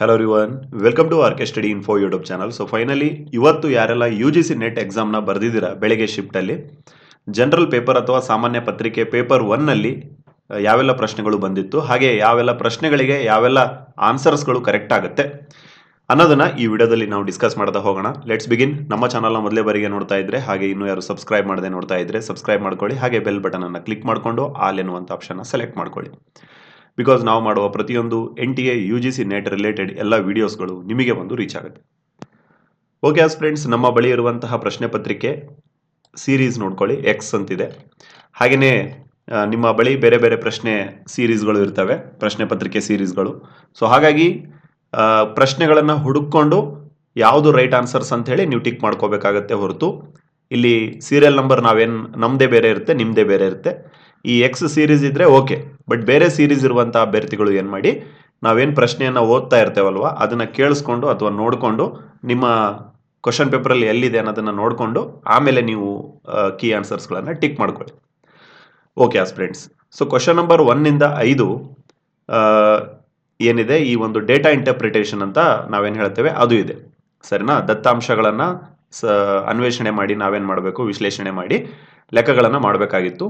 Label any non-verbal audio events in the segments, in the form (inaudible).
Hello ರಿವನ್ welcome to R K study info YouTube channel so finally ಇವತ್ತು ಯಾರೆಲ್ಲ U G C NET ಎಕ್ಸಾಮ್ನ ಬರೆದಿದ್ದೀರಾ ಬೆಳಗ್ಗೆ ಶಿಫ್ಟಲ್ಲಿ ಜನರಲ್ ಪೇಪರ್ ಅಥವಾ ಸಾಮಾನ್ಯ ಪತ್ರಿಕೆ ಪೇಪರ್ ಒನ್ನಲ್ಲಿ ಯಾವೆಲ್ಲ ಪ್ರಶ್ನೆಗಳು ಬಂದಿತ್ತು, ಹಾಗೆ ಯಾವೆಲ್ಲ ಪ್ರಶ್ನೆಗಳಿಗೆ ಯಾವೆಲ್ಲ ಆನ್ಸರ್ಸ್ಗಳು ಕರೆಕ್ಟ್ ಆಗುತ್ತೆ ಅನ್ನೋದನ್ನು ಈ ವಿಡಿಯೋದಲ್ಲಿ ನಾವು ಡಿಸ್ಕಸ್ ಮಾಡ್ತಾ ಹೋಗೋಣ. ಲೆಟ್ಸ್ ಬಿಗಿನ್ ನಮ್ಮ ಚಾನಲ್ನ ಮೊದಲೇ ಬಾರಿಗೆ ನೋಡ್ತಾ ಇದ್ರೆ, ಹಾಗೆ ಇನ್ನೂ ಯಾರು ಸಬ್ಸ್ಕ್ರೈಬ್ ಮಾಡದೆ ನೋಡ್ತಾ ಇದ್ರೆ ಸಬ್ಸ್ಕ್ರೈಬ್ ಮಾಡ್ಕೊಳ್ಳಿ. ಹಾಗೆ ಬೆಲ್ ಬಟನನ್ನು ಕ್ಲಿಕ್ ಮಾಡಿಕೊಂಡು ಆಲ್ ಎನ್ನುವಂಥ ಆಪ್ಷನ್ನ ಸೆಲೆಕ್ಟ್ ಮಾಡ್ಕೊಳ್ಳಿ. ಬಿಕಾಸ್ ನಾವು ಮಾಡುವ ಪ್ರತಿಯೊಂದು N T A U G C net related ಎಲ್ಲ ವಿಡಿಯೋಸ್ಗಳು ನಿಮಗೆ ಒಂದು ರೀಚ್ ಆಗುತ್ತೆ. ಓಕೆ ಆಸ್ ಫ್ರೆಂಡ್ಸ್ ನಮ್ಮ ಬಳಿ ಇರುವಂತಹ ಪ್ರಶ್ನೆ ಪತ್ರಿಕೆ ಸೀರೀಸ್ ನೋಡ್ಕೊಳ್ಳಿ ಎಕ್ಸ್ ಅಂತಿದೆ. ಹಾಗೆಯೇ ನಿಮ್ಮ ಬಳಿ ಬೇರೆ ಬೇರೆ ಪ್ರಶ್ನೆ ಸೀರೀಸ್ಗಳು ಇರ್ತವೆ, ಪ್ರಶ್ನೆ ಪತ್ರಿಕೆ ಸೀರೀಸ್ಗಳು ಸೊ ಹಾಗಾಗಿ ಪ್ರಶ್ನೆಗಳನ್ನು ಹುಡುಕೊಂಡು ಯಾವುದು ರೈಟ್ ಆನ್ಸರ್ಸ್ ಅಂತ ಹೇಳಿ ನೀವು ಟಿಕ್ ಮಾಡ್ಕೋಬೇಕಾಗತ್ತೆ ಹೊರತು. ಇಲ್ಲಿ ಸೀರಿಯಲ್ ನಂಬರ್ ನಾವೇನು ನಮ್ಮದೇ ಬೇರೆ ಇರುತ್ತೆ ನಿಮ್ಮದೇ ಬೇರೆ ಇರುತ್ತೆ. ಈ ಎಕ್ಸ್ ಸೀರೀಸ್ ಇದ್ರೆ ಓಕೆ ಬಟ್ ಬೇರೆ ಸೀರೀಸ್ ಇರುವಂಥ ಅಭ್ಯರ್ಥಿಗಳು ಏನು ಮಾಡಿ, ನಾವೇನು ಪ್ರಶ್ನೆಯನ್ನು ಓದ್ತಾ ಇರ್ತೇವಲ್ವ, ಅದನ್ನು ಕೇಳಿಸ್ಕೊಂಡು ಅಥವಾ ನೋಡಿಕೊಂಡು ನಿಮ್ಮ ಕ್ವಶನ್ ಪೇಪರಲ್ಲಿ ಎಲ್ಲಿದೆ ಅನ್ನೋದನ್ನು ನೋಡಿಕೊಂಡು ಆಮೇಲೆ ನೀವು ಕೀ ಆನ್ಸರ್ಸ್ಗಳನ್ನು ಟಿಕ್ ಮಾಡ್ಕೊಳ್ಳಿ. Okay as friends so question number ಒನ್ನಿಂದ ಐದು ಏನಿದೆ? ಈ ಒಂದು ಡೇಟಾ ಇಂಟರ್ಪ್ರಿಟೇಷನ್ ಅಂತ ನಾವೇನು ಹೇಳ್ತೇವೆ? ಅದು ಇದೆ. ಸರಿನಾ? ದತ್ತಾಂಶಗಳನ್ನು ಅನ್ವೇಷಣೆ ಮಾಡಿ ನಾವೇನು ಮಾಡಬೇಕು? ವಿಶ್ಲೇಷಣೆ ಮಾಡಿ ಲೆಕ್ಕಗಳನ್ನು ಮಾಡಬೇಕಾಗಿತ್ತು.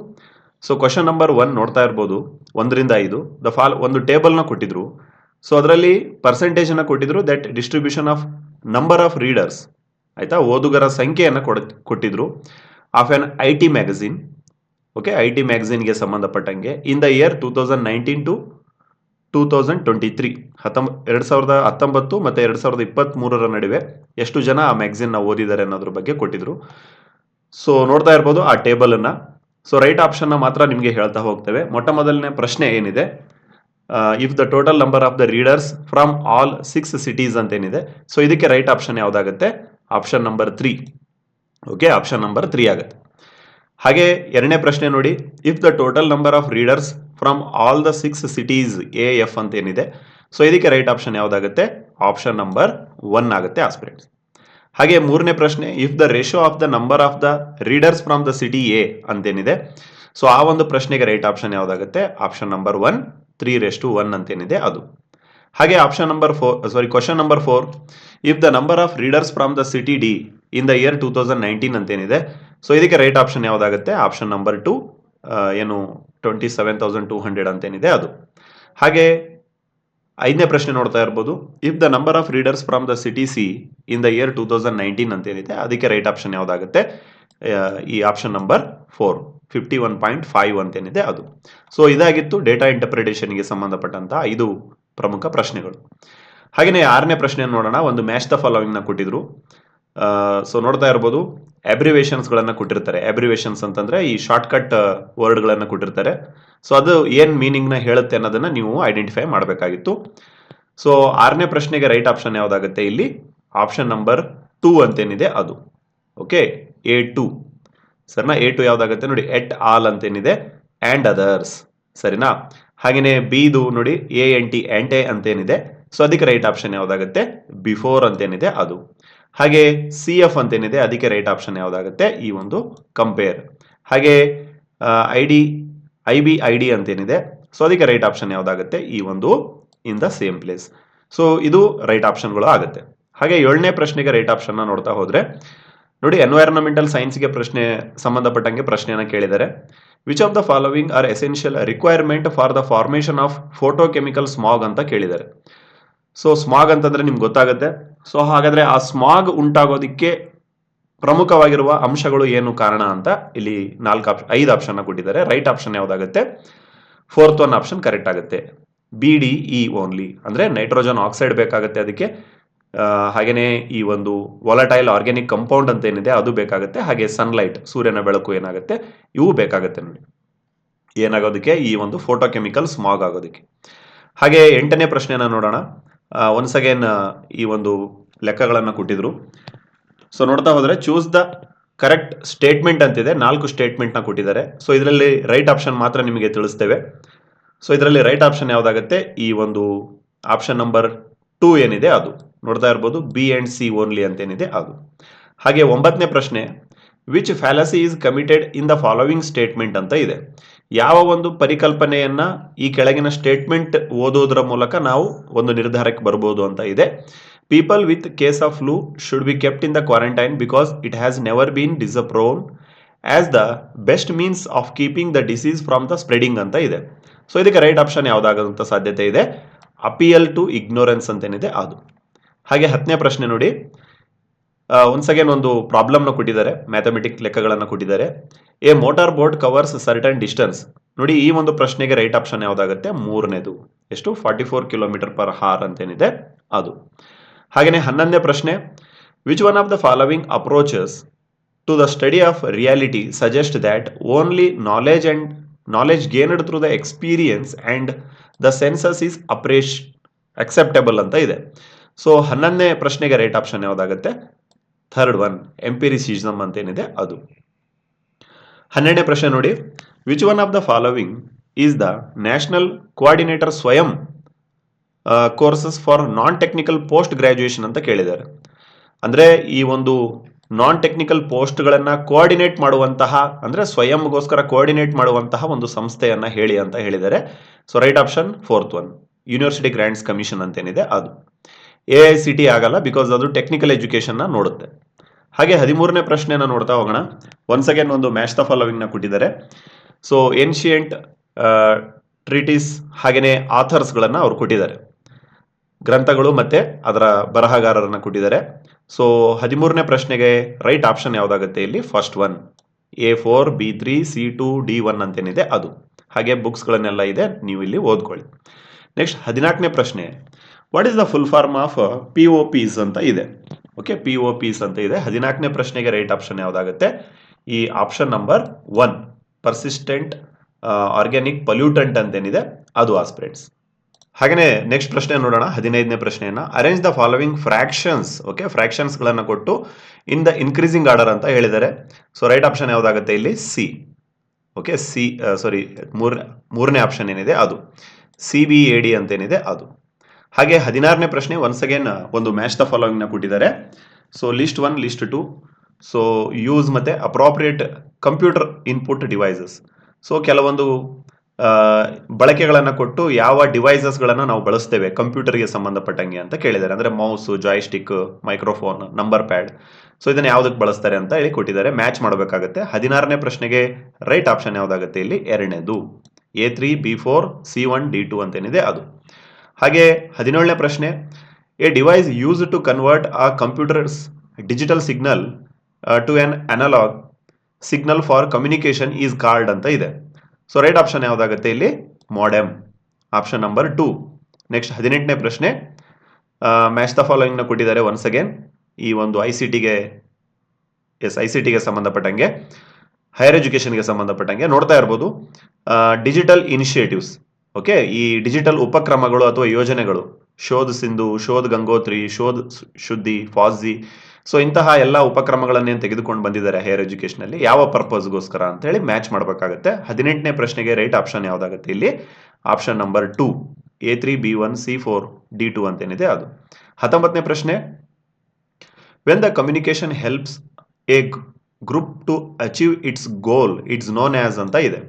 ಸೊ ಕ್ವಶನ್ ನಂಬರ್ ಒನ್ ನೋಡ್ತಾ ಇರ್ಬೋದು. ಒಂದರಿಂದ ಐದು. ದ ಫಾಲ್ ಒಂದು ಟೇಬಲ್ನ ಕೊಟ್ಟಿದ್ರು. ಸೊ ಅದರಲ್ಲಿ ಪರ್ಸೆಂಟೇಜನ್ನು ಕೊಟ್ಟಿದ್ರು that distribution of number of readers ಆಯಿತಾ? ಓದುಗರ ಸಂಖ್ಯೆಯನ್ನು ಕೊಡ, ಕೊಟ್ಟಿದ್ರು. Of N I T magazine okay I T ಮ್ಯಾಗಝಿನ್ಗೆ ಸಂಬಂಧಪಟ್ಟಂಗೆ. In the year two thousand nineteen to two thousand twenty three ಹತ್ತೊಂಬ ಎರಡು ಸಾವಿರದ ಹತ್ತೊಂಬತ್ತು ಮತ್ತು ಎರಡು ಸಾವಿರದ ಇಪ್ಪತ್ತ್ಮೂರರ ನಡುವೆ ಎಷ್ಟು ಜನ ಆ ಮ್ಯಾಗಝಿನ್ನ ಓದಿದ್ದಾರೆ ಅನ್ನೋದ್ರ ಬಗ್ಗೆ ಕೊಟ್ಟಿದ್ರು. ಸೊ ನೋಡ್ತಾ ಇರ್ಬೋದು ಆ ಟೇಬಲನ್ನು ಸೊ ರೈಟ್ ಆಪ್ಷನ್ನ ಮಾತ್ರ ನಿಮಗೆ ಹೇಳ್ತಾ ಹೋಗ್ತೇವೆ. ಮೊಟ್ಟ ಮೊದಲನೇ ಪ್ರಶ್ನೆ ಏನಿದೆ? If the total number of the readers from all six cities ಅಂತ ಏನಿದೆ ಸೊ ಇದಕ್ಕೆ right option ಯಾವುದಾಗುತ್ತೆ? Option number three okay option number three ಆಗುತ್ತೆ. ಹಾಗೆ ಎರಡನೇ ಪ್ರಶ್ನೆ ನೋಡಿ. If the total number of readers from all the six cities A F ಅಂತ ಏನಿದೆ ಸೊ ಇದಕ್ಕೆ ರೈಟ್ ಆಪ್ಷನ್ ಯಾವುದಾಗುತ್ತೆ? ಆಪ್ಷನ್ ನಂಬರ್ ಒನ್ ಆಗುತ್ತೆ ಆಸ್ಪಿರೆಂಟ್ಸ್ ಹಾಗೆ ಮೂರನೇ ಪ್ರಶ್ನೆ if the ratio of the number of the readers from the city A ಅಂತೇನಿದೆ. So ಆ ಒಂದು ಪ್ರಶ್ನೆಗೆ right option ಯಾವುದಾಗುತ್ತೆ? Option number one three races to one ಅಂತೇನಿದೆ ಅದು. ಹಾಗೆ option number four sorry question number four if the number of readers from the city D in the year two thousand nineteen ಅಂತೇನಿದೆ. So ಇದಕ್ಕೆ right option ಯಾವುದಾಗುತ್ತೆ? Option number two ಏನು twenty seven thousand two hundred ಅಂತೇನಿದೆ ಅದು. ಹಾಗೆ ಐದನೇ ಪ್ರಶ್ನೆ ನೋಡ್ತಾ ಇರ್ಬೋದು. If the number of readers from the city C in the year two thousand nineteen ಅಂತ ಏನಿದೆ ಅದಕ್ಕೆ ರೈಟ್ ಆಪ್ಷನ್ ಯಾವುದಾಗುತ್ತೆ? ಈ option number four fifty one point five ಅಂತೇನಿದೆ ಅದು. ಸೊ ಇದಾಗಿತ್ತು ಡೇಟಾ ಇಂಟರ್ಪ್ರಿಟೇಷನ್ಗೆ ಸಂಬಂಧಪಟ್ಟಂತ ಐದು ಪ್ರಮುಖ ಪ್ರಶ್ನೆಗಳು. ಹಾಗೆಯೇ ಆರನೇ ಪ್ರಶ್ನೆಯನ್ನು ನೋಡೋಣ. ಒಂದು ಮ್ಯಾಚ್ ದ ಫಾಲೋವಿಂಗ್ನ ಕೊಟ್ಟಿದ್ರು. ಸೊ ನೋಡ್ತಾ ಇರ್ಬೋದು. ಅಬ್ರಿವೇಷನ್ಸ್ಗಳನ್ನು ಕೊಟ್ಟಿರ್ತಾರೆ. ಅಬ್ರಿವೇಷನ್ಸ್ ಅಂತಂದ್ರೆ ಈ ಶಾರ್ಟ್ಕಟ್ ವರ್ಡ್ಗಳನ್ನು ಕೊಟ್ಟಿರ್ತಾರೆ. ಸೊ ಅದು ಏನು ಮೀನಿಂಗ್ನ ಹೇಳುತ್ತೆ ಅನ್ನೋದನ್ನ ನೀವು ಐಡೆಂಟಿಫೈ ಮಾಡಬೇಕಾಗಿತ್ತು. ಸೊ ಆರನೇ ಪ್ರಶ್ನೆಗೆ ರೈಟ್ ಆಪ್ಷನ್ ಯಾವುದಾಗುತ್ತೆ ಇಲ್ಲಿ? ಆಪ್ಷನ್ ನಂಬರ್ ಟೂ ಅಂತೇನಿದೆ ಅದು. ಓಕೆ ಎ ಟು ಸರಿನಾ ಎ ಟು ಯಾವುದಾಗುತ್ತೆ ನೋಡಿ ಎಟ್ ಆಲ್ ಅಂತೇನಿದೆ ಆ್ಯಂಡ್ ಅದರ್ಸ್ ಸರಿನಾ? ಹಾಗೆಯೇ ಬಿದು ನೋಡಿ ಎ ಎನ್ ಟಿ ಆ್ಯಂಟೆ ಅಂತೇನಿದೆ. ಸೊ ಅದಕ್ಕೆ ರೈಟ್ ಆಪ್ಷನ್ ಯಾವುದಾಗುತ್ತೆ? ಬಿಫೋರ್ ಅಂತೇನಿದೆ ಅದು. ಹಾಗೆ ಸಿ ಎಫ್ ಅಂತೇನಿದೆ, ಅದಕ್ಕೆ ರೈಟ್ ಆಪ್ಷನ್ ಯಾವುದಾಗುತ್ತೆ? ಈ ಒಂದು ಕಂಪೇರ್ ಹಾಗೆ I D I B I D ಅಂತೇನಿದೆ so ಅದಕ್ಕೆ ರೈಟ್ ಆಪ್ಷನ್ ಯಾವುದಾಗುತ್ತೆ? ಈ ಒಂದು in the same place so ಇದು ರೈಟ್ ಆಪ್ಷನ್ಗಳು ಆಗುತ್ತೆ. ಹಾಗೆ ಏಳನೇ ಪ್ರಶ್ನೆಗೆ ರೈಟ್ ಆಪ್ಷನ್ನ ನೋಡ್ತಾ ಹೋದರೆ, ನೋಡಿ ಎನ್ವೈರನ್ಮೆಂಟಲ್ ಸೈನ್ಸ್ಗೆ ಪ್ರಶ್ನೆ, ಸಂಬಂಧಪಟ್ಟಂಗೆ ಪ್ರಶ್ನೆಯನ್ನು ಕೇಳಿದ್ದಾರೆ. Which of the following are essential requirement for the formation of photochemical smog ಅಂತ ಕೇಳಿದ್ದಾರೆ. ಸೊ ಸ್ಮಾಗ್ ಅಂತಂದ್ರೆ ನಿಮ್ಗೆ ಗೊತ್ತಾಗುತ್ತೆ. ಸೊ ಹಾಗಾದ್ರೆ ಆ ಸ್ಮಾಗ್ ಉಂಟಾಗೋದಿಕ್ಕೆ ಪ್ರಮುಖವಾಗಿರುವ ಅಂಶಗಳು ಏನು ಕಾರಣ ಅಂತ ಇಲ್ಲಿ ನಾಲ್ಕು ಆಪ್ಷನ್ ಐದು ಆಪ್ಷನ್ ಕೊಟ್ಟಿದ್ದಾರೆ. ರೈಟ್ ಆಪ್ಷನ್ ಯಾವುದಾಗುತ್ತೆ? ಫೋರ್ತ್ ಒನ್ ಆಪ್ಷನ್ ಕರೆಕ್ಟ್ ಆಗುತ್ತೆ. ಬಿ ಡಿ ಇ ಓನ್ಲಿ ಅಂದ್ರೆ ನೈಟ್ರೋಜನ್ ಆಕ್ಸೈಡ್ ಬೇಕಾಗುತ್ತೆ ಅದಕ್ಕೆ. ಹಾಗೇನೇ ಈ ಒಂದು ವಾಲಟೈಲ್ ಆರ್ಗ್ಯಾನಿಕ್ ಕಂಪೌಂಡ್ ಅಂತ ಏನಿದೆ ಅದು ಬೇಕಾಗುತ್ತೆ. ಹಾಗೆ ಸನ್ಲೈಟ್ ಸೂರ್ಯನ ಬೆಳಕು ಏನಾಗುತ್ತೆ? ಇವು ಬೇಕಾಗುತ್ತೆ ನೋಡಿ. ಏನಾಗೋದಕ್ಕೆ? ಈ ಒಂದು ಫೋಟೋಕೆಮಿಕಲ್ ಸ್ಮಾಗ್ ಆಗೋದಕ್ಕೆ. ಹಾಗೆ ಎಂಟನೇ ಪ್ರಶ್ನೆನ ನೋಡೋಣ. ಒನ್ಸ್ ಅಗೇನ್ ಈ ಒಂದು ಲೆಕ್ಕಗಳನ್ನು ಕೊಟ್ಟಿದ್ರು. ಸೊ ನೋಡ್ತಾ ಹೋದರೆ ಚೂಸ್ ದ ಕರೆಕ್ಟ್ ಸ್ಟೇಟ್ಮೆಂಟ್ ಅಂತಿದೆ. ನಾಲ್ಕು ಸ್ಟೇಟ್ಮೆಂಟ್ನ ಕೊಟ್ಟಿದ್ದಾರೆ. ಸೊ ಇದರಲ್ಲಿ ರೈಟ್ ಆಪ್ಷನ್ ಮಾತ್ರ ನಿಮಗೆ ತಿಳಿಸ್ತೇವೆ. ಸೊ ಇದರಲ್ಲಿ ರೈಟ್ ಆಪ್ಷನ್ ಯಾವುದಾಗುತ್ತೆ? ಈ ಒಂದು ಆಪ್ಷನ್ ನಂಬರ್ ಟೂ ಏನಿದೆ ಅದು. ನೋಡ್ತಾ ಇರ್ಬೋದು ಬಿ ಆ್ಯಂಡ್ ಸಿ ಓನ್ಲಿ ಅಂತೇನಿದೆ ಅದು. ಹಾಗೆ ಒಂಬತ್ತನೇ ಪ್ರಶ್ನೆ which fallacy is committed in the following statement ಅಂತ ಇದೆ. ಯಾವ ಒಂದು ಪರಿಕಲ್ಪನೆಯನ್ನ ಈ ಕೆಳಗಿನ ಸ್ಟೇಟ್ಮೆಂಟ್ ಓದೋದ್ರ ಮೂಲಕ ನಾವು ಒಂದು ನಿರ್ಧಾರಕ್ಕೆ ಬರ್ಬೋದು ಅಂತ ಇದೆ. People with case of flu should be kept in the quarantine because it has never been disproven as the best means of keeping the disease from the spreading ಅಂತ ಇದೆ. ಸೊ ಇದಕ್ಕೆ ರೈಟ್ ಆಪ್ಷನ್ ಯಾವುದಾಗುವಂಥ ಸಾಧ್ಯತೆ ಇದೆ? ಅಪಿಯಲ್ to ignorance ಅಂತೇನಿದೆ ಅದು. ಹಾಗೆ ಹತ್ತನೇ ಪ್ರಶ್ನೆ ನೋಡಿ. ಒನ್ಸ್ ಅಗೇನ್ ಒಂದು ಪ್ರಾಬ್ಲಮ್ನ ಕೊಟ್ಟಿದ್ದಾರೆ ಮ್ಯಾಥಮೆಟಿಕ್ ಲೆಕ್ಕಗಳನ್ನು ಕೊಟ್ಟಿದ್ದಾರೆ. A motor boat covers certain distance ನೋಡಿ, ಈ ಒಂದು ಪ್ರಶ್ನೆಗೆ ರೈಟ್ ಆಪ್ಷನ್ ಯಾವುದಾಗುತ್ತೆ? ಮೂರನೇದು. ಎಷ್ಟು? Forty four kilometre per hour ಅಂತೇನಿದೆ ಅದು. ಹಾಗೆಯೇ ಹನ್ನೊಂದನೇ ಪ್ರಶ್ನೆ. Which one of the following approaches to the study of reality suggest that only knowledge and knowledge gained through the experience and the senses is approach acceptable ಅಂತ ಇದೆ. So ಹನ್ನೊಂದನೇ ಪ್ರಶ್ನೆಗೆ right option ಯಾವುದಾಗುತ್ತೆ? Third one empiricism ಅಂತೇನಿದೆ ಅದು. ಹನ್ನೆರಡನೇ ಪ್ರಶ್ನೆ ನೋಡಿ. Which one of the following is the national coordinator Swayam courses for non technical post graduation ಅಂತ ಕೇಳಿದ್ದಾರೆ. ಅಂದರೆ ಈ ಒಂದು ನಾನ್ ಟೆಕ್ನಿಕಲ್ ಪೋಸ್ಟ್ಗಳನ್ನು ಕೋಆರ್ಡಿನೇಟ್ ಮಾಡುವಂತಹ, ಅಂದರೆ ಸ್ವಯಂಗೋಸ್ಕರ ಕೋಆರ್ಡಿನೇಟ್ ಮಾಡುವಂತಹ ಒಂದು ಸಂಸ್ಥೆಯನ್ನು ಹೇಳಿ ಅಂತ ಹೇಳಿದ್ದಾರೆ. So right option fourth one university grants commission ಅಂತೇನಿದೆ ಅದು. ಎ ಐ ಸಿ ಟಿ ಆಗಲ್ಲ ಬಿಕಾಸ್ ಅದು ಟೆಕ್ನಿಕಲ್ ಎಜುಕೇಷನ್ನ ನೋಡುತ್ತೆ. ಹಾಗೆ ಹದಿಮೂರನೇ ಪ್ರಶ್ನೆನ ನೋಡ್ತಾ ಹೋಗೋಣ. ಒನ್ಸ್ ಅಗೇನ್ ಒಂದು ಮ್ಯಾಚ್ ದ ಫಾಲೋವಿಂಗ್ನ ಕೊಟ್ಟಿದ್ದಾರೆ. ಸೊ ಏನ್ಷಿಯಂಟ್ ಟ್ರೀಟೀಸ್ ಹಾಗೆಯೇ ಆಥರ್ಸ್ಗಳನ್ನು ಅವ್ರು ಕೊಟ್ಟಿದ್ದಾರೆ. ಗ್ರಂಥಗಳು ಮತ್ತು ಅದರ ಬರಹಗಾರರನ್ನು ಕೊಟ್ಟಿದ್ದಾರೆ. ಸೊ ಹದಿಮೂರನೇ ಪ್ರಶ್ನೆಗೆ ರೈಟ್ ಆಪ್ಷನ್ ಯಾವುದಾಗುತ್ತೆ ಇಲ್ಲಿ? First one A four B three C two D one ಅಂತೇನಿದೆ ಅದು. ಹಾಗೆ ಬುಕ್ಸ್ಗಳನ್ನೆಲ್ಲ ಇದೆ, ನೀವು ಇಲ್ಲಿ ಓದ್ಕೊಳ್ಳಿ. ನೆಕ್ಸ್ಟ್ ಹದಿನಾಲ್ಕನೇ ಪ್ರಶ್ನೆ. What is the full form of P O Ps ಅಂತ ಇದೆ. ಓಕೆ ಪಿ ಓ ಪಿಸ್ ಅಂತ ಇದೆ. ಹದಿನಾಲ್ಕನೇ ಪ್ರಶ್ನೆಗೆ ರೈಟ್ ಆಪ್ಷನ್ ಯಾವುದಾಗುತ್ತೆ? ಈ option number one persistent organic pollutant ಅಂತೇನಿದೆ, ಅದು ಆಸ್ಪಿರೆಂಟ್ಸ್ ಹಾಗೆಯೇ ನೆಕ್ಸ್ಟ್ ಪ್ರಶ್ನೆ ನೋಡೋಣ, ಹದಿನೈದನೇ ಪ್ರಶ್ನೆಯನ್ನು. Arrange the following fractions okay ಫ್ರಾಕ್ಷನ್ಸ್ಗಳನ್ನು ಕೊಟ್ಟು ಇನ್ ದ ಇನ್ಕ್ರೀಸಿಂಗ್ ಆರ್ಡರ್ ಅಂತ ಹೇಳಿದ್ದಾರೆ. ಸೊ ರೈಟ್ ಆಪ್ಷನ್ ಯಾವುದಾಗುತ್ತೆ ಇಲ್ಲಿ? ಸಿ ಓಕೆ ಸಿ ಸಾರಿ ಮೂರನೇ ಮೂರನೇ ಆಪ್ಷನ್ ಏನಿದೆ? ಅದು. ಸಿ ಬಿ ಎ ಡಿ ಅಂತೇನಿದೆ? ಅದು. ಹಾಗೆ ಹದಿನಾರನೇ ಪ್ರಶ್ನೆ ಒನ್ಸ್ ಅಗೇನ್ ಒಂದು ಮ್ಯಾಚ್ ದ ಫಾಲೋವಿಂಗ್ನ ಕೊಟ್ಟಿದ್ದಾರೆ. So list one list two so use ಮತ್ತು appropriate computer input devices so ಕೆಲವೊಂದು ಬಳಕೆಗಳನ್ನು ಕೊಟ್ಟು ಯಾವ ಡಿವೈಸಸ್ಗಳನ್ನು ನಾವು ಬಳಸ್ತೇವೆ ಕಂಪ್ಯೂಟರ್ಗೆ ಸಂಬಂಧಪಟ್ಟಂಗೆ ಅಂತ ಕೇಳಿದ್ದಾರೆ. ಅಂದರೆ mouse joystick microphone number pad so ಇದನ್ನು ಯಾವುದಕ್ಕೆ ಬಳಸ್ತಾರೆ ಅಂತ ಹೇಳಿ ಕೊಟ್ಟಿದ್ದಾರೆ. ಮ್ಯಾಚ್ ಮಾಡಬೇಕಾಗುತ್ತೆ. ಹದಿನಾರನೇ ಪ್ರಶ್ನೆಗೆ ರೈಟ್ ಆಪ್ಷನ್ ಯಾವುದಾಗುತ್ತೆ ಇಲ್ಲಿ? ಎರಡನೇದು. A three B four C one D two ಅಂತೇನಿದೆ ಅದು. ಹಾಗೆ ಹದಿನೇಳನೇ ಪ್ರಶ್ನೆ a device use to convert a computer's digital signal to an analogue signal for communication is card ಅಂತ ಇದೆ. ಸೊ ರೈಟ್ ಆಪ್ಷನ್ ಯಾವುದಾಗುತ್ತೆ ಇಲ್ಲಿ? Modem option number two next ಹದಿನೆಂಟನೇ ಪ್ರಶ್ನೆ ಮ್ಯಾಚ್ ದ ಫಾಲೋಯಿಂಗ್ನ ಕೊಟ್ಟಿದ್ದಾರೆ ಒನ್ಸ್ ಅಗೇನ್ ಈ ಒಂದು ಐ ಸಿ ಟಿಗೆ ಎಸ್ ಐ ಸಿ ಟಿಗೆ ಸಂಬಂಧಪಟ್ಟಂಗೆ ಹೈಯರ್ ಎಜುಕೇಷನ್ಗೆ ಸಂಬಂಧಪಟ್ಟಂಗೆ ನೋಡ್ತಾ ಇರ್ಬೋದು. ಡಿಜಿಟಲ್ ಇನಿಷಿಯೇಟಿವ್ಸ್ ಓಕೆ, ಈ ಡಿಜಿಟಲ್ ಉಪಕ್ರಮಗಳು ಅಥವಾ ಯೋಜನೆಗಳು ಶೋಧ ಸಿಂಧು ಶೋಧ ಗಂಗೋತ್ರಿ ಶೋಧ್ ಶುದ್ಧಿ ಫಾಜಿ ಸೊ ಇಂತಹ ಎಲ್ಲ ಉಪಕ್ರಮಗಳನ್ನೇ ತೆಗೆದುಕೊಂಡು ಬಂದಿದ್ದಾರೆ ಹೈಯರ್ ಎಜುಕೇಷನಲ್ಲಿ ಯಾವ ಪರ್ಪಸ್ಗೋಸ್ಕರ ಅಂತ ಹೇಳಿ ಮ್ಯಾಚ್ ಮಾಡಬೇಕಾಗುತ್ತೆ. ಹದಿನೆಂಟನೇ ಪ್ರಶ್ನೆಗೆ ರೈಟ್ ಆಪ್ಷನ್ ಯಾವುದಾಗುತ್ತೆ ಇಲ್ಲಿ? Option number two A three B one C four D two ಅಂತೇನಿದೆ ಅದು. ಹತ್ತೊಂಬತ್ತನೇ ಪ್ರಶ್ನೆ when the communication helps a group to achieve its goal it's known as ಅಂತ ಇದೆ.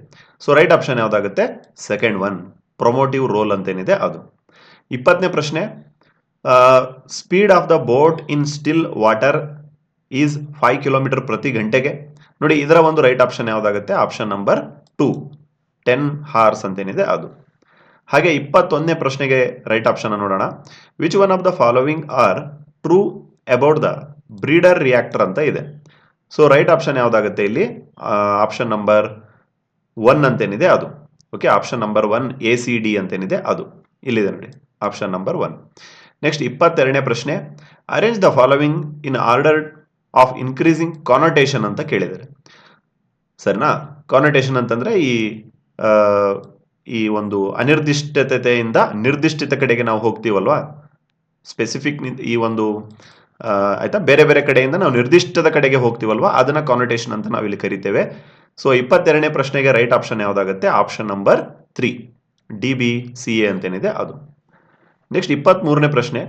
ಸೊ ರೈಟ್ ಆಪ್ಷನ್ ಯಾವುದಾಗುತ್ತೆ? ಸೆಕೆಂಡ್ ಒನ್ ಪ್ರೊಮೋಟಿವ್ ರೋಲ್ ಅಂತೇನಿದೆ ಅದು. ಇಪ್ಪತ್ತನೇ ಪ್ರಶ್ನೆ speed of the boat in still water is five kilometer ಪ್ರತಿ ಗಂಟೆಗೆ. ನೋಡಿ, ಇದರ ಒಂದು right option ಯಾವುದಾಗುತ್ತೆ? Option number two ten hours ಅಂತೇನಿದೆ ಅದು. ಹಾಗೆ ಇಪ್ಪತ್ತೊಂದನೇ ಪ್ರಶ್ನೆಗೆ ರೈಟ್ ಆಪ್ಷನ್ ನೋಡೋಣ. Which one of the following are true about the breeder reactor ಅಂತ ಇದೆ. ಸೊ ರೈಟ್ ಆಪ್ಷನ್ ಯಾವುದಾಗುತ್ತೆ ಇಲ್ಲಿ? ಆಪ್ಷನ್ ನಂಬರ್ ಒನ್ ಅಂತೇನಿದೆ ಅದು. Okay option number one A C D ಅಂತೇನಿದೆ ಅದು. ಇಲ್ಲಿದೆ ನೋಡಿ ಆಪ್ಷನ್ ನಂಬರ್ ಒನ್ ನೆಕ್ಸ್ಟ್ ಇಪ್ಪತ್ತೆರಡನೇ ಪ್ರಶ್ನೆ arrange the following in order of increasing connotation ಅಂತ ಕೇಳಿದ್ದಾರೆ. ಸರಿನಾ? ಕಾನೋಟೇಷನ್ ಅಂತಂದ್ರೆ ಈ ಈ ಒಂದು ಅನಿರ್ದಿಷ್ಟತೆಯಿಂದ ನಿರ್ದಿಷ್ಟತೆ ಕಡೆಗೆ ನಾವು ಹೋಗ್ತೀವಲ್ವಾ? ಸ್ಪೆಸಿಫಿಕ್ ಈ ಒಂದು ಆಯಿತಾ? ಬೇರೆ ಬೇರೆ ಕಡೆಯಿಂದ ನಾವು ನಿರ್ದಿಷ್ಟದ ಕಡೆಗೆ ಹೋಗ್ತೀವಲ್ವಾ? ಅದನ್ನ ಕಾನೋಟೇಷನ್ ಅಂತ ನಾವು ಇಲ್ಲಿ ಕರಿತೇವೆ. ಸೊ ಇಪ್ಪತ್ತೆರಡನೇ ಪ್ರಶ್ನೆಗೆ right option ಯಾವುದಾಗುತ್ತೆ? Option number three D B C A ಅಂತೇನಿದೆ ಅದು. ನೆಕ್ಸ್ಟ್ ಇಪ್ಪತ್ತ್ ಮೂರನೇ ಪ್ರಶ್ನೆ.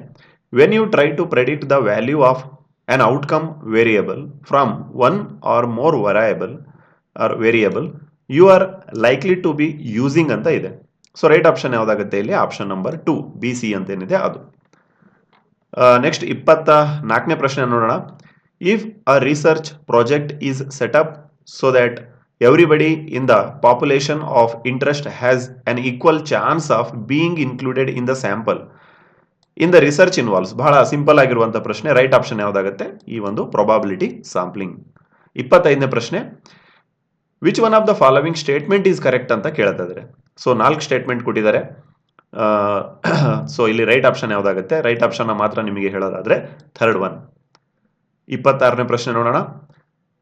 When you try to predict the value of an outcome variable from one or more variable or variable you are likely to be using ಅಂತ ಇದೆ. So right option ಯಾವುದಾಗುತ್ತೆ ಇಲ್ಲಿ? Option number two B C ಅಂತೇನಿದೆ ಅದು. Next ಇಪ್ಪತ್ತ ನಾಲ್ಕನೇ ಪ್ರಶ್ನೆ ನೋಡೋಣ. If a research project is set up so that everybody in the population of interest has an equal chance of being included in the sample in the research involves ಬಹಳ simple ಆಗಿರುವಂಥ ಪ್ರಶ್ನೆ right option ಯಾವುದಾಗುತ್ತೆ? ಈ ಒಂದು probability sampling ಇಪ್ಪತ್ತೈದನೇ ಪ್ರಶ್ನೆ which one of the following statement is correct ಅಂತ ಕೇಳ್ತಾ ಸೊ ನಾಲ್ಕು ಸ್ಟೇಟ್ಮೆಂಟ್ ಕೊಟ್ಟಿದ್ದಾರೆ. ಸೊ ಇಲ್ಲಿ ರೈಟ್ ಆಪ್ಷನ್ ಯಾವುದಾಗುತ್ತೆ? ರೈಟ್ ಆಪ್ಷನ್ನ ಮಾತ್ರ ನಿಮಗೆ ಹೇಳೋದಾದ್ರೆ ಥರ್ಡ್ ಒನ್ ಇಪ್ಪತ್ತಾರನೇ ಪ್ರಶ್ನೆ ನೋಡೋಣ.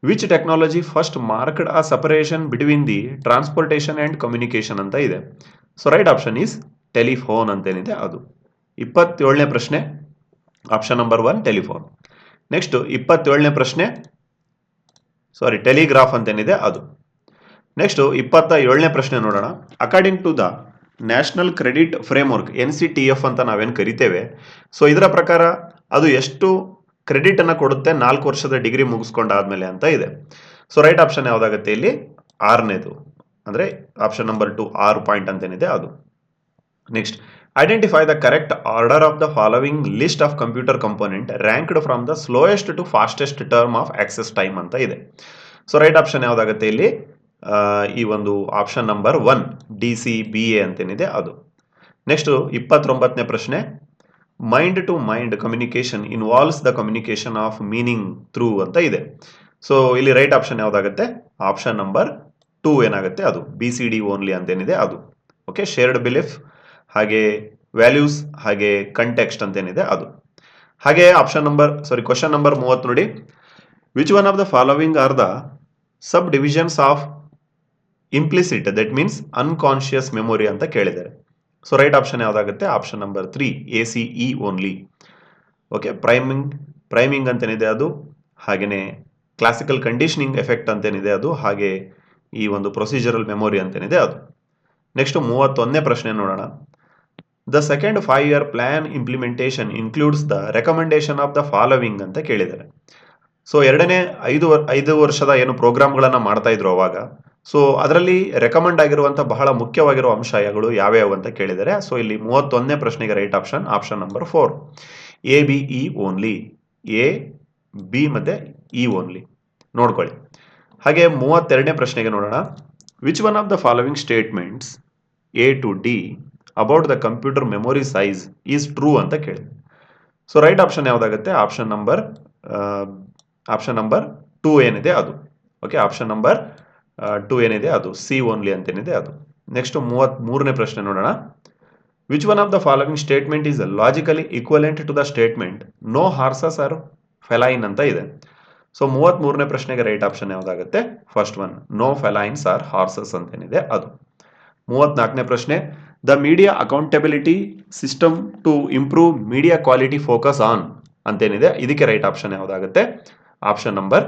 Which technology first marked a separation between the transportation and communication ಅಂತ ಇದೆ. So right option is telephone ಅಂತೇನಿದೆ ಅದು. ಇಪ್ಪತ್ತೇಳನೇ ಪ್ರಶ್ನೆ. Option number one telephone next ಇಪ್ಪತ್ತೇಳನೇ ಪ್ರಶ್ನೆ. ಸಾರಿ ಟೆಲಿಗ್ರಾಫ್ ಅಂತೇನಿದೆ ಅದು. ನೆಕ್ಸ್ಟ್ ಇಪ್ಪತ್ತ ಏಳನೇ ಪ್ರಶ್ನೆ ನೋಡೋಣ. According to the national credit framework N C T F ಅಂತ ನಾವೇನು ಕರಿತೇವೆ. ಸೊ ಇದರ ಪ್ರಕಾರ ಅದು ಎಷ್ಟು ಕ್ರೆಡಿಟ್ ಅನ್ನ ಕೊಡುತ್ತೆ, ನಾಲ್ಕು ವರ್ಷದ ಡಿಗ್ರಿ ಮುಗಿಸ್ಕೊಂಡಾದ್ಮೇಲೆ ಅಂತ ಇದೆ. ಸೊ ರೈಟ್ ಆಪ್ಷನ್ ಯಾವ್ದಾಗುತ್ತೆ ಇಲ್ಲಿ? ಆರನೇದು. ಅಂದ್ರೆ ಆಪ್ಷನ್ ನಂಬರ್ ಟು ಆರು ಪಾಯಿಂಟ್ ಅಂತ ಏನಿದೆ ಅದು. Next identify the correct order of the following list of computer component ranked from the slowest to fastest term of access time ಅಂತ ಇದೆ. ಸೊ ರೈಟ್ ಆಪ್ಷನ್ ಯಾವ್ದಾಗುತ್ತೆ ಇಲ್ಲಿ? ಈ ಒಂದು option number one D C B A ಅಂತೇನಿದೆ ಅದು. Next ಇಪ್ಪತ್ತೊಂಬತ್ತನೇ ಪ್ರಶ್ನೆ. Mind to mind communication involves the communication of meaning through ಅಂತ ಇದೆ. ಸೊ ಇಲ್ಲಿ ರೈಟ್ ಆಪ್ಷನ್ ಯಾವುದಾಗುತ್ತೆ? ಆಪ್ಷನ್ ನಂಬರ್ ಟೂ ಏನಾಗುತ್ತೆ? ಅದು ಬಿ ಸಿ ಡಿ ಓನ್ಲಿ ಅಂತೇನಿದೆ ಅದು. ಓಕೆ ಶೇರ್ಡ್ ಬಿಲೀಫ್ ಹಾಗೆ ವ್ಯಾಲ್ಯೂಸ್ ಹಾಗೆ ಕಂಟೆಕ್ಸ್ಟ್ ಅಂತೇನಿದೆ ಅದು. ಹಾಗೆ option number sorry question number ಮೂವತ್ತು ನೋಡಿ. Which one of the following are the subdivisions of implicit that means unconscious memory ಅಂತ ಕೇಳಿದ್ದಾರೆ. So right option ಯಾವುದಾಗುತ್ತೆ? Option number three A C E only okay priming priming ಅಂತೇನಿದೆ ಅದು? ಹಾಗೆಯೇ classical conditioning effect ಅಂತೇನಿದೆ ಅದು? ಹಾಗೆ ಈ ಒಂದು ಪ್ರೊಸೀಜರಲ್ ಮೆಮೊರಿ ಅಂತೇನಿದೆ ಅದು. Next ಮೂವತ್ತೊಂದನೇ ಪ್ರಶ್ನೆ ನೋಡೋಣ. The second five year plan implementation includes the recommendation of the following ಅಂತ ಕೇಳಿದ್ದಾರೆ. ಸೊ ಎರಡನೇ ಐದು ಐದು ವರ್ಷದ ಏನು ಪ್ರೋಗ್ರಾಮ್ಗಳನ್ನು ಮಾಡ್ತಾ ಇದ್ರು ಅವಾಗ ಸೊ ಅದರಲ್ಲಿ ರೆಕಮೆಂಡ್ ಆಗಿರುವಂಥ ಬಹಳ ಮುಖ್ಯವಾಗಿರುವ ಅಂಶಗಳು ಯಾವ್ಯಾವು ಅಂತ ಕೇಳಿದರೆ ಸೊ ಇಲ್ಲಿ ಮೂವತ್ತೊಂದನೇ ಪ್ರಶ್ನೆಗೆ right option option number four A B E only A B ಮತ್ತೆ ಇ ಓನ್ಲಿ ನೋಡ್ಕೊಳ್ಳಿ. ಹಾಗೆ ಮೂವತ್ತೆರಡನೇ ಪ್ರಶ್ನೆಗೆ ನೋಡೋಣ. Which one of the following statements A to D about the computer memory size is true ಅಂತ ಕೇಳಿ. So right option ಯಾವುದಾಗುತ್ತೆ? Option number option number two ಏನಿದೆ ಅದು. ಓಕೆ ಆಪ್ಷನ್ ನಂಬರ್ ಟೂ ಏನಿದೆ ಅದು ಸಿ ಓನ್ಲಿ ಅಂತೇನಿದೆ ಅದು. ನೆಕ್ಸ್ಟ್ ಮೂವತ್ತ್ ಮೂರನೇ ಪ್ರಶ್ನೆ ನೋಡೋಣ. Which one of the following statement is logically equivalent to the statement no horses are feline ಅಂತ ಇದೆ. ಸೊ ಮೂವತ್ತ್ ಮೂರನೇ ಪ್ರಶ್ನೆಗೆ right option ಯಾವುದಾಗುತ್ತೆ? First one no felines are horses ಅಂತೇನಿದೆ ಅದು. ಮೂವತ್ನಾಲ್ಕನೇ ಪ್ರಶ್ನೆ the media accountability system to improve media quality focus on ಅಂತೇನಿದೆ. ಇದಕ್ಕೆ right option ಯಾವುದಾಗುತ್ತೆ? Option number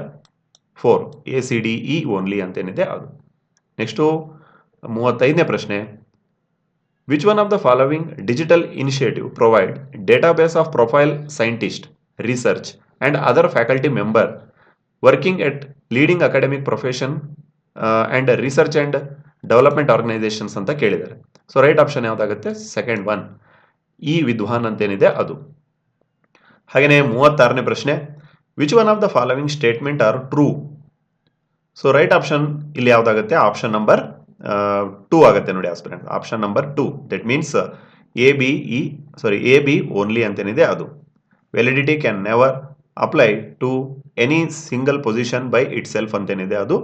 four A C D E only ಅಂತೇನಿದೆ ಅದು. ನೆಕ್ಸ್ಟು ಮೂವತ್ತೈದನೇ ಪ್ರಶ್ನೆ. Which one of the following digital initiative provide database of profile scientist research and other faculty member working at leading academic profession and research and development organisations ಅಂತ ಕೇಳಿದ್ದಾರೆ. So right option ಯಾವುದಾಗುತ್ತೆ? Second one ಈ ವಿದ್ವಾನ್ ಅಂತೇನಿದೆ ಅದು. ಹಾಗೆಯೇ ಮೂವತ್ತಾರನೇ ಪ್ರಶ್ನೆ. Which one of the following statement are true so right option ಇಲ್ಲಿ ಯಾವುದಾಗುತ್ತೆ? ಆಪ್ಷನ್ ನಂಬರ್ ಟೂ ಆಗುತ್ತೆ ನೋಡಿ aspirant option number two that means A B E sorry A B only ಅಂತೇನಿದೆ ಅದು. Validity can never apply to any single position by itself ಅಂತೇನಿದೆ ಅದು.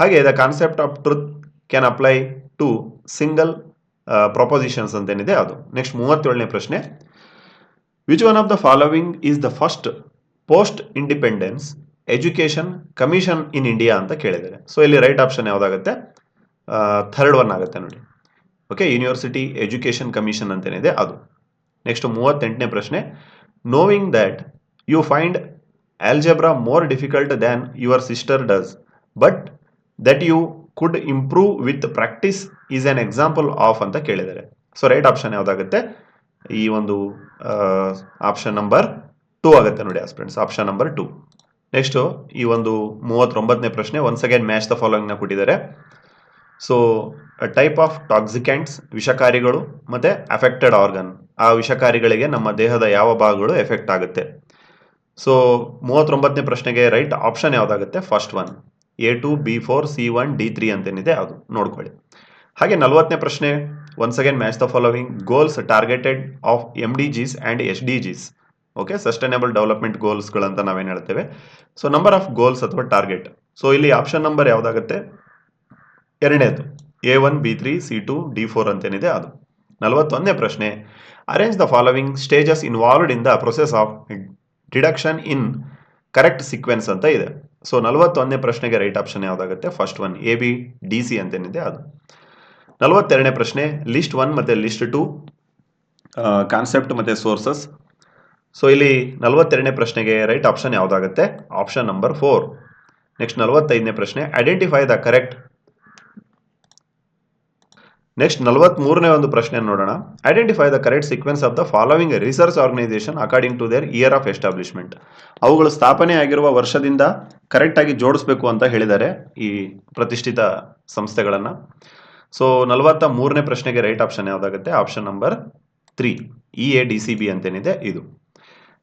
ಹಾಗೆ the concept of truth can apply to single propositions ಅಂತೇನಿದೆ ಅದು. Next ಮೂವತ್ತೇಳನೇ ಪ್ರಶ್ನೆ. Which one of the following is the first post independence education commission in India ಅಂತ ಕೇಳಿದ್ದಾರೆ. So ಇಲ್ಲಿ right option ಯಾವುದಾಗುತ್ತೆ? Third one ಆಗುತ್ತೆ ನೋಡಿ. ಓಕೆ ಯೂನಿವರ್ಸಿಟಿ ಎಜುಕೇಷನ್ ಕಮಿಷನ್ ಅಂತೇನಿದೆ ಅದು. ನೆಕ್ಸ್ಟ್ ಮೂವತ್ತೆಂಟನೇ ಪ್ರಶ್ನೆ. Knowing that you find algebra more difficult than your sister does but that you could improve with practice is an example of ಅಂತ ಕೇಳಿದ್ದಾರೆ. So right option ಯಾವುದಾಗುತ್ತೆ? ಈ ಒಂದು ಆಪ್ಷನ್ ನಂಬರ್ ಟೂ ಆಗುತ್ತೆ ನೋಡಿ aspirants option number two next ಈ ಒಂದು ಮೂವತ್ತೊಂಬತ್ತನೇ ಪ್ರಶ್ನೆ ಒನ್ಸ್ ಅಗೇನ್ ಮ್ಯಾಚ್ ದ ಫಾಲೋಯಿಂಗ್ನ ಕೊಟ್ಟಿದ್ದಾರೆ. ಸೊ ಟೈಪ್ ಆಫ್ ಟಾಕ್ಸಿಕ್ಯಾಂಟ್ಸ್ ವಿಷಕಾರಿಗಳು ಮತ್ತು ಅಫೆಕ್ಟೆಡ್ ಆರ್ಗನ್ ಆ ವಿಷಕಾರಿಗಳಿಗೆ ನಮ್ಮ ದೇಹದ ಯಾವ ಭಾಗಗಳು ಎಫೆಕ್ಟ್ ಆಗುತ್ತೆ? ಸೊ ಮೂವತ್ತೊಂಬತ್ತನೇ ಪ್ರಶ್ನೆಗೆ right option ಯಾವುದಾಗುತ್ತೆ? First one A two B four C one D three ಅಂತೇನಿದೆ ಅದು. ನೋಡ್ಕೊಳ್ಳಿ. ಹಾಗೆ ನಲವತ್ತನೇ ಪ್ರಶ್ನೆ once again match the following goals targeted of M D Gs and S D Gs okay sustainable development ಗೋಲ್ಸ್ಗಳಂತ ನಾವೇನು ಹೇಳ್ತೇವೆ? So number of goals ಅಥವಾ target so ಇಲ್ಲಿ option number ಯಾವುದಾಗುತ್ತೆ? ಎರಡನೇದು A one B three C two D four ಅಂತೇನಿದೆ ಅದು. ನಲವತ್ತೊಂದನೇ ಪ್ರಶ್ನೆ arrange the following stages involved in the process of deduction in correct sequence ಅಂತ ಇದೆ. ಸೊ ನಲವತ್ತೊಂದನೇ ಪ್ರಶ್ನೆಗೆ right option ಯಾವುದಾಗುತ್ತೆ? First one A B D C ಅಂತೇನಿದೆ ಅದು. ನಲವತ್ತೆರಡನೇ ಪ್ರಶ್ನೆ ಲಿಸ್ಟ್ ಒನ್ ಮತ್ತು ಲಿಸ್ಟ್ ಟು ಕಾನ್ಸೆಪ್ಟ್ ಮತ್ತು ಸೋರ್ಸಸ್ ಸೊ ಇಲ್ಲಿ ನಲವತ್ತೆರಡನೇ ಪ್ರಶ್ನೆಗೆ ರೈಟ್ ಆಪ್ಷನ್ ಯಾವುದಾಗುತ್ತೆ? ಆಪ್ಷನ್ ನಂಬರ್ ಫೋರ್ ನೆಕ್ಸ್ಟ್ ನಲವತ್ತೈದನೇ ಪ್ರಶ್ನೆ ಐಡೆಂಟಿಫೈ ದ ಕರೆಕ್ಟ್ ನೆಕ್ಸ್ಟ್ ನಲವತ್ಮೂರನೇ ಒಂದು ಪ್ರಶ್ನೆ ನೋಡೋಣ. Identify the correct sequence of the following research organisation according to their year of establishment ಅವುಗಳು ಸ್ಥಾಪನೆ ಆಗಿರುವ ವರ್ಷದಿಂದ ಕರೆಕ್ಟಾಗಿ ಜೋಡಿಸ್ಬೇಕು ಅಂತ ಹೇಳಿದ್ದಾರೆ ಈ ಪ್ರತಿಷ್ಠಿತ ಸಂಸ್ಥೆಗಳನ್ನು. ಸೊ ನಲವತ್ತ ಮೂರನೇ ಪ್ರಶ್ನೆಗೆ right option ಯಾವುದಾಗುತ್ತೆ? Option number three E A D C B ಅಂತೇನಿದೆ ಇದು.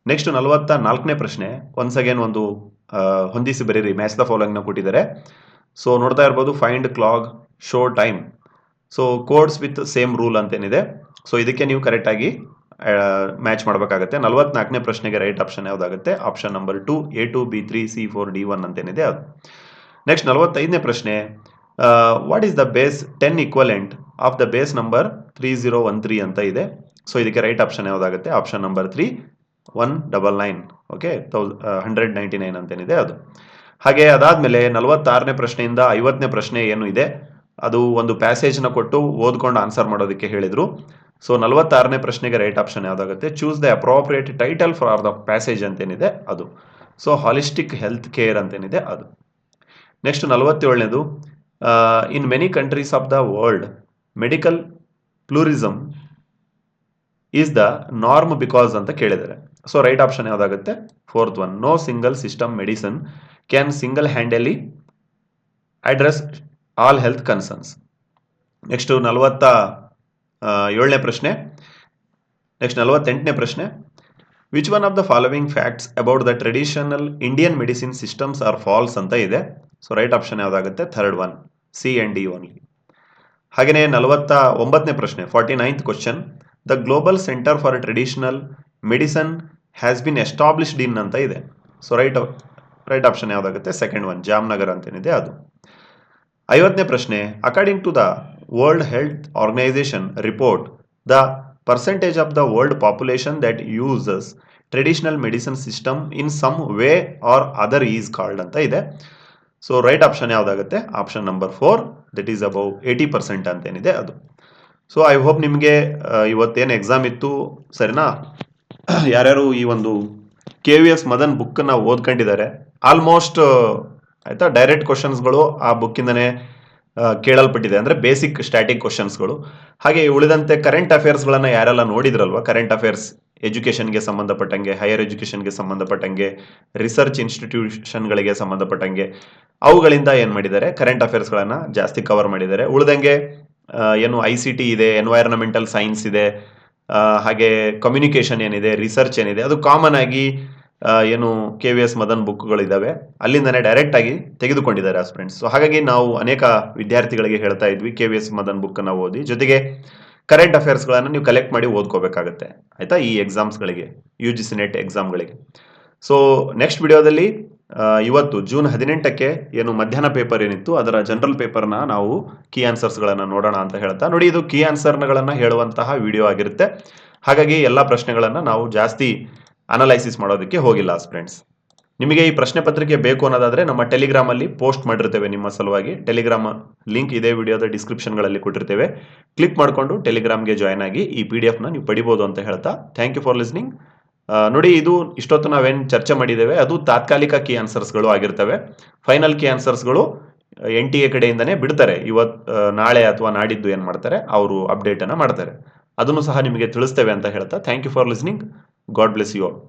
ನೆಕ್ಸ್ಟ್ ನಲವತ್ತ ನಾಲ್ಕನೇ ಪ್ರಶ್ನೆ ಒನ್ಸ್ ಅಗೇನ್ ಒಂದು ಹೊಂದಿಸಿ ಬರೀರಿ ಮ್ಯಾಚ್ ದ ಫಾಲೋಯಿಂಗ್ನ ಕೊಟ್ಟಿದ್ದಾರೆ. ಸೊ ನೋಡ್ತಾ ಇರ್ಬೋದು find clog show time so codes with same rule ಅಂತೇನಿದೆ. So ಇದಕ್ಕೆ ನೀವು ಕರೆಕ್ಟಾಗಿ ಮ್ಯಾಚ್ ಮಾಡಬೇಕಾಗುತ್ತೆ. ನಲವತ್ನಾಲ್ಕನೇ ಪ್ರಶ್ನೆಗೆ right option ಯಾವುದಾಗುತ್ತೆ? Option number two A two B three C four D one ಅಂತೇನಿದೆ ಅದು. ನೆಕ್ಸ್ಟ್ ನಲವತ್ತೈದನೇ ಪ್ರಶ್ನೆ what is the base ten equivalent of the base number three zero one three ಅಂತ ಇದೆ. ಸೊ ಇದಕ್ಕೆ right option ಯಾವುದಾಗುತ್ತೆ? Option number three one double nine okay thousand hundred ninety nine ಅಂತೇನಿದೆ ಅದು. ಹಾಗೆ ಅದಾದಮೇಲೆ ನಲವತ್ತಾರನೇ ಪ್ರಶ್ನೆಯಿಂದ ಐವತ್ತನೇ ಪ್ರಶ್ನೆ ಏನು ಇದೆ? ಅದು ಒಂದು ಪ್ಯಾಸೇಜ್ನ ಕೊಟ್ಟು ಓದ್ಕೊಂಡು ಆನ್ಸರ್ ಮಾಡೋದಕ್ಕೆ ಹೇಳಿದರು. ಸೊ ನಲವತ್ತಾರನೇ ಪ್ರಶ್ನೆಗೆ right option ಯಾವುದಾಗುತ್ತೆ? Choose the appropriate title for the passage ಅಂತೇನಿದೆ ಅದು. ಸೊ ಹಾಲಿಸ್ಟಿಕ್ ಹೆಲ್ತ್ ಕೇರ್ ಅಂತೇನಿದೆ ಅದು. Next ನಲವತ್ತೇಳನೇದು in many countries of the world medical pluralism is the norm because ಅಂತ ಕೇಳಿದ್ದಾರೆ. So right option ಯಾವುದಾಗುತ್ತೆ? Fourth one no single system medicine can single handedly address all health concerns next ನಲವತ್ತ ಏಳನೇ ಪ್ರಶ್ನೆ. Next ನಲವತ್ತೆಂಟನೇ ಪ್ರಶ್ನೆ. Which one of the following facts about the traditional Indian medicine systems are false ಅಂತ ಇದೆ. So right option ಯಾವುದಾಗುತ್ತೆ? Third one C and D only ಹಾಗೆಯೇ ನಲವತ್ತ ಒಂಬತ್ತನೇ ಪ್ರಶ್ನೆ forty ninth question the global centre for traditional medicine has been established in ಅಂತ ಇದೆ. So right right option ಯಾವುದಾಗುತ್ತೆ? Second one Jamnagar ಅಂತೇನಿದೆ ಅದು. ಐವತ್ತನೇ ಪ್ರಶ್ನೆ according to the world health organisation report the percentage of the world population that uses traditional medicine system in some way or other is called ಅಂತ ಇದೆ. So right option ಯಾವುದಾಗುತ್ತೆ? Option number four that is above eighty percent ಅಂತೇನಿದೆ ಅದು. So I hope ನಿಮಗೆ ಇವತ್ತೇನು exam ಇತ್ತು, ಸರಿನಾ? (clears throat) ಯಾರ್ಯಾರು ಈ ಒಂದು ಕೆ ವಿ ಎಸ್ ಮದನ್ ಬುಕ್ಕನ್ನು ಓದ್ಕೊಂಡಿದ್ದಾರೆ ಆಲ್ಮೋಸ್ಟ್ ಆಯಿತಾ ಡೈರೆಕ್ಟ್ ಕ್ವಶನ್ಸ್ಗಳು ಆ ಬುಕ್ಕಿಂದನೇ ಕೇಳಲ್ಪಟ್ಟಿದೆ. ಅಂದರೆ ಬೇಸಿಕ್ ಸ್ಟ್ಯಾಟಿಕ್ ಕ್ವಶನ್ಸ್ಗಳು ಹಾಗೆ ಉಳಿದಂತೆ ಕರೆಂಟ್ ಅಫೇರ್ಸ್ಗಳನ್ನು ಯಾರೆಲ್ಲ ನೋಡಿದ್ರಲ್ವ? ಕರೆಂಟ್ ಅಫೇರ್ಸ್ ಎಜುಕೇಷನ್ಗೆ ಸಂಬಂಧಪಟ್ಟಂಗೆ ಹೈಯರ್ ಎಜುಕೇಷನ್ಗೆ ಸಂಬಂಧಪಟ್ಟಂಗೆ ರಿಸರ್ಚ್ ಇನ್ಸ್ಟಿಟ್ಯೂಷನ್ಗಳಿಗೆ ಸಂಬಂಧಪಟ್ಟಂಗೆ, ಅವುಗಳಿಂದ ಏನು ಮಾಡಿದ್ದಾರೆ? ಕರೆಂಟ್ ಅಫೇರ್ಸ್ಗಳನ್ನು ಜಾಸ್ತಿ ಕವರ್ ಮಾಡಿದ್ದಾರೆ. ಉಳಿದಂಗೆ ಏನು ಐ ಸಿ ಟಿ ಇದೆ ಎನ್ವೈರನ್ಮೆಂಟಲ್ ಸೈನ್ಸ್ ಇದೆ ಹಾಗೆ ಕಮ್ಯುನಿಕೇಷನ್ ಏನಿದೆ ರಿಸರ್ಚ್ ಏನಿದೆ, ಅದು ಕಾಮನ್ ಆಗಿ ಏನು ಕೆ ವಿ ಎಸ್ ಮದನ್ ಬುಕ್ಗಳಿದ್ದಾವೆ ಅಲ್ಲಿಂದನೇ ಡೈರೆಕ್ಟ್ ಆಗಿ ತೆಗೆದುಕೊಂಡಿದ್ದಾರೆ ಫ್ರೆಂಡ್ಸ್ ಸೊ ಹಾಗಾಗಿ ನಾವು ಅನೇಕ ವಿದ್ಯಾರ್ಥಿಗಳಿಗೆ ಹೇಳ್ತಾ ಇದ್ವಿ ಕೆ ವಿ ಎಸ್ ಮದನ್ ಬುಕ್ಕನ್ನು ಓದಿ. ಜೊತೆಗೆ ಕರೆಂಟ್ ಅಫೇರ್ಸ್ಗಳನ್ನು ನೀವು ಕಲೆಕ್ಟ್ ಮಾಡಿ ಓದ್ಕೋಬೇಕಾಗತ್ತೆ. ಆಯಿತಾ? ಈ ಎಕ್ಸಾಮ್ಸ್ಗಳಿಗೆ ಯು ಜಿ ಸಿ ನೆಟ್ ಎಕ್ಸಾಮ್ಗಳಿಗೆ ಸೊ ನೆಕ್ಸ್ಟ್ ವಿಡಿಯೋದಲ್ಲಿ ಇವತ್ತು ಜೂನ್ ಹದಿನೆಂಟಕ್ಕೆ ಏನು ಮಧ್ಯಾಹ್ನ ಪೇಪರ್ ಏನಿತ್ತು, ಅದರ ಜನರಲ್ ಪೇಪರ್ನ ನಾವು ಕೀ ಆನ್ಸರ್ಸ್ಗಳನ್ನು ನೋಡೋಣ ಅಂತ ಹೇಳ್ತಾ, ನೋಡಿ ಇದು ಕೀ ಆನ್ಸರ್ಗಳನ್ನು ಹೇಳುವಂತಹ ವಿಡಿಯೋ ಆಗಿರುತ್ತೆ. ಹಾಗಾಗಿ ಎಲ್ಲ ಪ್ರಶ್ನೆಗಳನ್ನು ನಾವು ಜಾಸ್ತಿ ಅನಲೈಸಿಸ್ ಮಾಡೋದಕ್ಕೆ ಹೋಗಿಲ್ಲ ಫ್ರೆಂಡ್ಸ್ ನಿಮಗೆ ಈ ಪ್ರಶ್ನೆ ಪತ್ರಿಕೆ ಬೇಕು ಅನ್ನೋದಾದ್ರೆ ನಮ್ಮ ಟೆಲಿಗ್ರಾಮಲ್ಲಿ ಪೋಸ್ಟ್ ಮಾಡಿರ್ತೇವೆ ನಿಮ್ಮ ಸಲುವಾಗಿ. ಟೆಲಿಗ್ರಾಮ್ ಲಿಂಕ್ ಇದೇ ವಿಡಿಯೋದ ಡಿಸ್ಕ್ರಿಪ್ಷನ್ಗಳಲ್ಲಿ ಕೊಟ್ಟಿರ್ತೇವೆ. ಕ್ಲಿಕ್ ಮಾಡಿಕೊಂಡು ಟೆಲಿಗ್ರಾಮ್ಗೆ ಜಾಯ್ನ್ ಆಗಿ ಈ ಪಿ ಡಿ ಎಫ್ನ ನೀವು ಪಡಿಬೋದು ಅಂತ ಹೇಳ್ತಾ ಥ್ಯಾಂಕ್ ಯು ಫಾರ್ ಲಿಸ್ನಿಂಗ್ ನೋಡಿ, ಇದು ಇಷ್ಟೊತ್ತು ನಾವೇನು ಚರ್ಚೆ ಮಾಡಿದ್ದೇವೆ, ಅದು ತಾತ್ಕಾಲಿಕ ಕೀ ಆನ್ಸರ್ಸ್ಗಳು ಆಗಿರ್ತವೆ. ಫೈನಲ್ ಕೀ ಆನ್ಸರ್ಸ್ಗಳು ಎನ್ ಟಿ ಎ ಕಡೆಯಿಂದನೇ ಬಿಡ್ತಾರೆ. ಇವತ್ತು ನಾಳೆ ಅಥವಾ ನಾಡಿದ್ದು ಏನು ಮಾಡ್ತಾರೆ, ಅವರು ಅಪ್ಡೇಟನ್ನು ಮಾಡ್ತಾರೆ. ಅದನ್ನು ಸಹ ನಿಮಗೆ ತಿಳಿಸ್ತೇವೆ ಅಂತ ಹೇಳ್ತಾ thank you for listening God bless you all